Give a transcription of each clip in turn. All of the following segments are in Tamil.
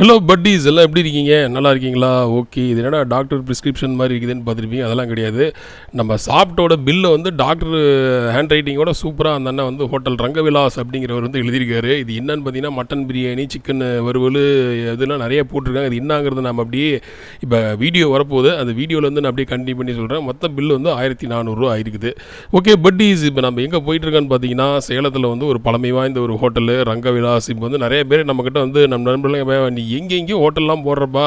ஹலோ பட்டீஸ் எல்லாம் எப்படி இருக்கீங்க? நல்லா இருக்கீங்களா? ஓகே இது என்னடா டாக்டர் ப்ரிஸ்கிரிப்ஷன் மாதிரி இருக்குதுன்னு பார்த்துருப்பீங்க. அதெல்லாம் கிடையாது. நம்ம சாப்பிட்டோட பில்லை வந்து டாக்டர் ஹேண்ட் ரைட்டிங்கோட சூப்பராக அந்த அண்ணன் வந்து ஹோட்டல் ரங்கவிலாஸ் அப்படிங்கிறவர் வந்து எழுதியிருக்காரு. இது என்னன்னு பார்த்தீங்கன்னா மட்டன் பிரியாணி சிக்கன் வறுவல் இதெல்லாம் நிறைய போட்டிருக்காங்க. இது என்னங்கிறது நம்ம அப்படியே இப்போ வீடியோ வரப்போகுது. அந்த வீடியோவில் வந்து நான் அப்படியே கண்டினியூ பண்ணி சொல்கிறேன் மொத்த பில்லு வந்து ஆயிரத்தி நானூறுரூவா ஆயிருக்குது. ஓகே பட்டீஸ் இப்போ நம்ம எங்கே போயிட்டுருக்கோன்னு பார்த்தீங்கன்னா சேலத்தில் வந்து ஒரு பழமை வாய்ந்த ஒரு ஹோட்டலு ரங்கவிலாஸ். இப்போ வந்து நிறைய பேர் நம்மக்கிட்ட வந்து நம்ம நண்பர்களையும் நீ எங்கே எங்கேயோ ஹோட்டல்லாம் போடுறப்பா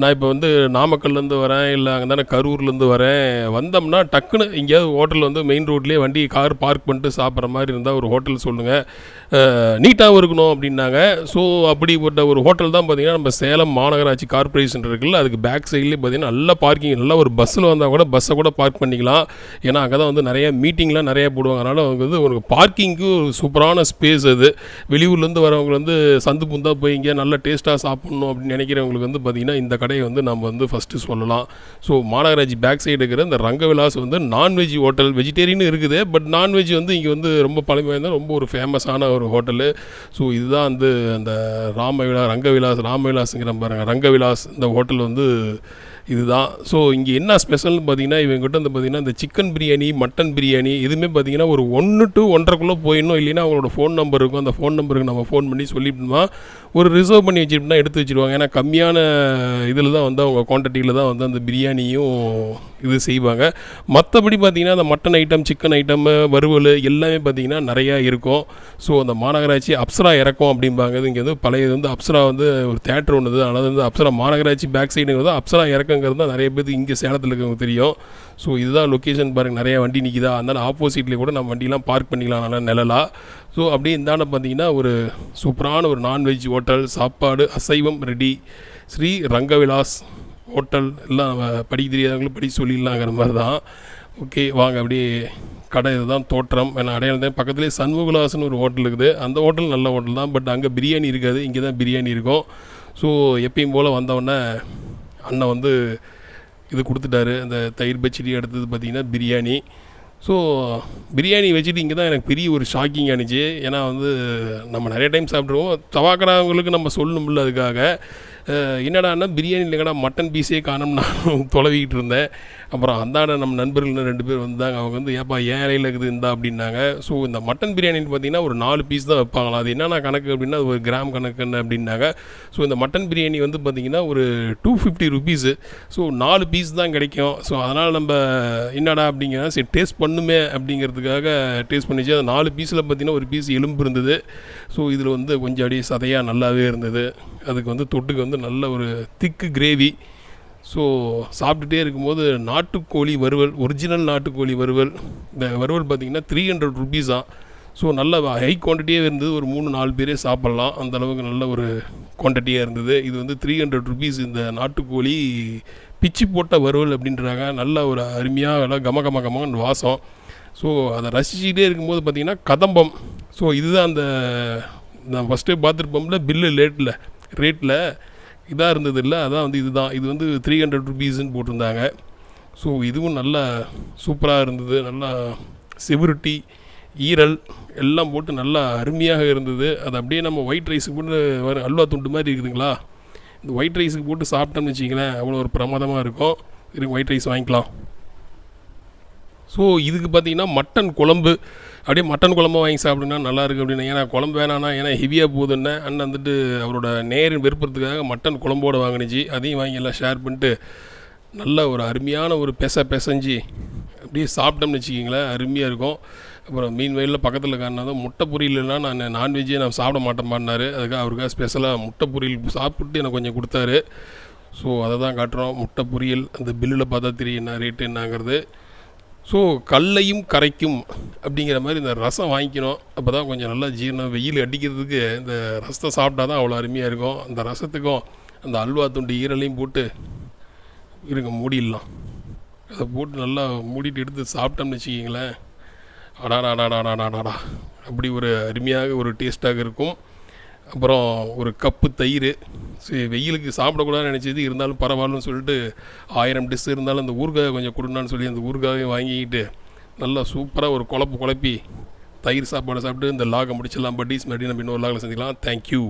நான் இப்போ வந்து நாமக்கல்லேருந்து வரேன் இல்லை அங்கே தானே கரூர்லேருந்து வரேன். வந்தோம்னா டக்குன்னு எங்கேயாவது ஹோட்டல் வந்து மெயின் ரோட்லேயே வண்டி கார் பார்க் பண்ணிட்டு சாப்பிட்ற மாதிரி இருந்தால் ஒரு ஹோட்டல் சொல்லுங்கள் நீட்டாகவும் இருக்கணும் அப்படின்னாங்க. ஸோ அப்படிப்பட்ட ஒரு ஹோட்டல் தான் பார்த்தீங்கன்னா நம்ம சேலம் மாநகராட்சி கார்பரேஷன் இருக்குல்ல அதுக்கு பேக் சைட்லேயே பார்த்தீங்கன்னா நல்ல பார்க்கிங் நல்லா ஒரு பஸ்ஸில் வந்தால் கூட பஸ்ஸை கூட பார்க் பண்ணிக்கலாம். ஏன்னா அங்கே தான் வந்து நிறைய மீட்டிங்லாம் நிறைய போடுவாங்க. அதனால் அவங்க வந்து ஒரு பார்க்கிங்க்கு ஒரு சூப்பரான ஸ்பேஸ் அது. வெளியூர்லேருந்து வரவங்க வந்து சந்து புந்தா போய் இங்கே நல்ல டேஸ்ட்டாக பண்ணணும் அப்படின்னு நினைக்கிறவங்களுக்கு வந்து பார்த்திங்கன்னா இந்த கடையை வந்து நம்ம வந்து ஃபஸ்ட்டு சொல்லலாம். ஸோ மாநகராட்சி பேக் சைடு இருக்கிற இந்த ரங்கவிலாஸ் வந்து நான்வெஜ் ஹோட்டல் வெஜிடேரியன் இருக்குது. பட் நான்வெஜ் வந்து இங்கே வந்து ரொம்ப பழமை வாய்ந்த ரொம்ப ஒரு ஃபேமஸான ஒரு ஹோட்டலு ஸோ இதுதான் வந்து அந்த ராமவிலா ரங்கவிலாஸ் ராமவிலாஸுங்கிற பாருங்க ரங்கவிலாஸ் இந்த ஹோட்டல் வந்து இதுதான். ஸோ இங்கே என்ன ஸ்பெஷல்னு பார்த்தீங்கன்னா இவங்ககிட்ட வந்து பார்த்தீங்கன்னா இந்த சிக்கன் பிரியாணி மட்டன் பிரியாணி எதுவுமே பார்த்தீங்கன்னா ஒரு ஒன்று டு ஒன்றரைக்குள்ளே போயிடணும். இல்லைன்னா அவங்களோட ஃபோன் நம்பர் இருக்கும். அந்த ஃபோன் நம்பருக்கு நம்ம ஃபோன் பண்ணி சொல்லிட்டோம்னா ஒரு ரிசர்வ் பண்ணி வச்சுட்டோம்னா எடுத்து வச்சுருவாங்க. ஏன்னா கம்மியான இதில் தான் வந்து அவங்க குவான்டிட்டியில் தான் வந்து அந்த பிரியாணியும் இது செய்வாங்க. மற்றபடி பார்த்தீங்கன்னா அந்த மட்டன் ஐட்டம் சிக்கன் ஐட்டம் வறுவல் எல்லாமே பார்த்தீங்கன்னா நிறையா இருக்கும். ஸோ அந்த மாநகராட்சி அப்சரா இறக்கும் அப்படிம்பாங்க. இங்கே வந்து பழைய வந்து அப்சரா வந்து ஒரு தேட்டர் ஒன்று ஆனால் வந்து அப்சரா மாநகராட்சி பேக் சைடுங்கிறது அப்சரா இறக்கங்கிறது தான் நிறைய பேர் இங்கே சேலத்தில் இருக்கவங்க தெரியும். ஸோ இதுதான் லொக்கேஷன் பாருங்கள் நிறைய வண்டி நிற்கிதா அதனால் ஆப்போசிட்லேயே கூட நம்ம வண்டிலாம் பார்க் பண்ணிக்கலாம் நல்லா நிழலாக ஸோ அப்படியே இந்தாண்ட பார்த்தீங்கன்னா ஒரு சூப்பரான ஒரு நான்வெஜ் ஹோட்டல் சாப்பாடு அசைவம் ரெடி ஸ்ரீ ரங்கவிலாஸ் ஹோட்டல் எல்லாம் நம்ம படிக்க தெரியாதவங்களும் படிக்க சொல்லிடலாங்கிற மாதிரி தான். ஓகே வாங்க அப்படியே கடை இதுதான் தோற்றம். ஏன்னா அடையாளம் பக்கத்துலேயே சண்முகலாசன் ஒரு ஹோட்டல் இருக்குது. அந்த ஹோட்டல் நல்ல ஹோட்டல் தான் பட் அங்கே பிரியாணி இருக்காது இங்கே தான் பிரியாணி இருக்கும். ஸோ எப்பயும் போல் வந்தவுடனே அண்ணன் வந்து இது கொடுத்துட்டாரு. அந்த தயிர் பச்சடி அடுத்தது பார்த்திங்கன்னா பிரியாணி. ஸோ பிரியாணி வச்சுட்டு இங்கே தான் எனக்கு பெரிய ஒரு ஷாக்கிங் ஆனிச்சு. ஏன்னா வந்து நம்ம நிறைய டைம் சாப்பிட்ருவோம் தவாக்கிறவங்களுக்கு நம்ம சொல்லணும்ல அதுக்காக. என்னடான்னா பிரியாணி இல்லைங்கடா மட்டன் பீஸே காணும் நான் தொலைவிக்கிட்டு இருந்தேன். அப்புறம் அந்தாண்ட நம்ம நண்பர்கள் ரெண்டு பேர் வந்தாங்க. அவங்க வந்து ஏப்பா ஏன் இலையில் இருக்குது இந்தா? அப்படின்னாங்க. ஸோ இந்த மட்டன் பிரியாணின்னு பார்த்தீங்கன்னா ஒரு நாலு பீஸ் தான் வைப்பாங்களா? அது என்னென்ன கணக்கு அப்படின்னா அது ஒரு கிராம் கணக்குன்னு அப்படின்னாங்க. ஸோ இந்த மட்டன் பிரியாணி வந்து பார்த்திங்கன்னா ஒரு டூ ஃபிஃப்டி ருபீஸு ஸோ நாலு பீஸ் தான் கிடைக்கும். ஸோ அதனால் நம்ம என்னடா அப்படிங்கிற சரி டேஸ்ட் பண்ணுமே அப்படிங்கிறதுக்காக டேஸ்ட் பண்ணிச்சு. அது நாலு பீஸில் பார்த்திங்கன்னா ஒரு பீஸ் எலும்பு இருந்தது. ஸோ இதில் வந்து கொஞ்சம் அப்படியே சதையாக நல்லாவே இருந்தது. அதுக்கு வந்து தொட்டுக்கு வந்து நல்ல ஒரு திக்கு கிரேவி ஸோ சாப்பிட்டுட்டே இருக்கும்போது நாட்டுக்கோழி வறுவல் ஒரிஜினல் நாட்டுக்கோழி வறுவல். இந்த வறுவல் பார்த்திங்கன்னா த்ரீ ஹண்ட்ரட் ருபீஸ் தான். ஸோ நல்ல ஹை குவான்டிட்டியே இருந்தது. ஒரு மூணு நாலு பேரே சாப்பிட்லாம். அந்த அளவுக்கு நல்ல ஒரு குவான்டிட்டியாக இருந்தது. இது வந்து த்ரீ ஹண்ட்ரட் ருபீஸ் இந்த நாட்டுக்கோழி பிச்சு போட்ட வறுவல் அப்படின்றாங்க. நல்ல ஒரு அருமையாக நல்லா கம கம கமன்னு வாசம். ஸோ அதை ரசிச்சுக்கிட்டே இருக்கும்போது பார்த்திங்கன்னா கதம்பம். ஸோ இதுதான் அந்த நான் ஃபஸ்ட்டே பார்த்துருப்போம்ல பில்லு லேட்டில் ரேட்டில் இதாக இருந்தது இல்லை அதான் வந்து இதுதான். இது வந்து த்ரீ ஹண்ட்ரட் ருபீஸ்ன்னு போட்டிருந்தாங்க. ஸோ இதுவும் நல்லா சூப்பராக இருந்தது. நல்லா செவருட்டி ஈரல் எல்லாம் போட்டு நல்லா அருமையாக இருந்தது. அது அப்படியே நம்ம ஒயிட் ரைஸுக்கு போட்டு வர அல்வா துண்டு மாதிரி இருக்குதுங்களா? இந்த ஒயிட் ரைஸுக்கு போட்டு சாப்பிட்டோம்னு வச்சிங்களேன் அவ்வளோ ஒரு பிரமாதமாக இருக்கும். ஒயிட் ரைஸ் வாங்கிக்கலாம். ஸோ இதுக்கு பார்த்தீங்கன்னா மட்டன் குழம்பு. அப்படியே மட்டன் குழம்பு வாங்கி சாப்பிடுனா நல்லா இருக்குது அப்படின்னு. ஏன்னா குழம்பு வேணாம்னா ஏன்னா ஹெவியாக போகுதுன்னு அண்ணன் வந்துட்டு அவரோட நேரின் விருப்பத்துக்காக மட்டன் குழம்போடு வாங்கினுச்சு. அதையும் வாங்கி எல்லாம் ஷேர் பண்ணிட்டு நல்ல ஒரு அருமையான ஒரு பெச பெசஞ்சு அப்படியே சாப்பிட்டோம்னு வச்சுக்கிங்களேன் அருமையாக இருக்கும். அப்புறம் மீன் வயலில் பக்கத்தில் காரணம் முட்டை பொரியலாம் நான் நான்வெஜ்ஜே நான் சாப்பிட மாட்டேன் பண்ணார் அதுக்காக அவருக்காக ஸ்பெஷலாக முட்டை பொரியல் சாப்பிட்டு எனக்கு கொஞ்சம் கொடுத்தாரு. ஸோ அதை தான் காட்டுறோம். முட்டை பொரியல் அந்த பில்லில் பார்த்தா தெரியும் என்ன ரேட்டு என்னங்கிறது. ஸோ கல்லையும் கரைக்கும் அப்படிங்கிற மாதிரி இந்த ரசம் வாங்கிக்கணும். அப்போ தான் கொஞ்சம் நல்லா ஜீரணம் வெயில் அடிக்கிறதுக்கு இந்த ரசத்தை சாப்பிட்டா தான் அவ்வளோ அருமையாக இருக்கும். அந்த ரசத்துக்கும் அந்த அல்வா துண்டு ஈரலையும் போட்டு இருங்க மூடிடலாம். அதை போட்டு நல்லா மூடிட்டு எடுத்து சாப்பிட்டோம்னு வச்சுக்கிங்களேன். அடாடாடாடாடாடாடா. அப்படி ஒரு அருமையாக ஒரு டேஸ்ட்டாக இருக்கும். அப்புறம் ஒரு கப்பு தயிர். சரி வெயிலுக்கு சாப்பிடக்கூடாதுன்னு நினச்சது இருந்தாலும் பரவாயில்லன்னு சொல்லிட்டு ஆயிரம் டிஷ் இருந்தாலும் அந்த ஊறுகாய் கொஞ்சம் கொடுனான்னு சொல்லி அந்த ஊறுகாயும் வாங்கிக்கிட்டு நல்லா சூப்பராக ஒரு குழப்பு குழப்பி தயிர் சாப்பாடு சாப்பிட்டு இந்த லாகை முடிச்சிடலாம். பட்டீஸ் மறுபடியும் நம்ம இன்னொரு லாகில் சந்திக்கலாம். தேங்க்யூ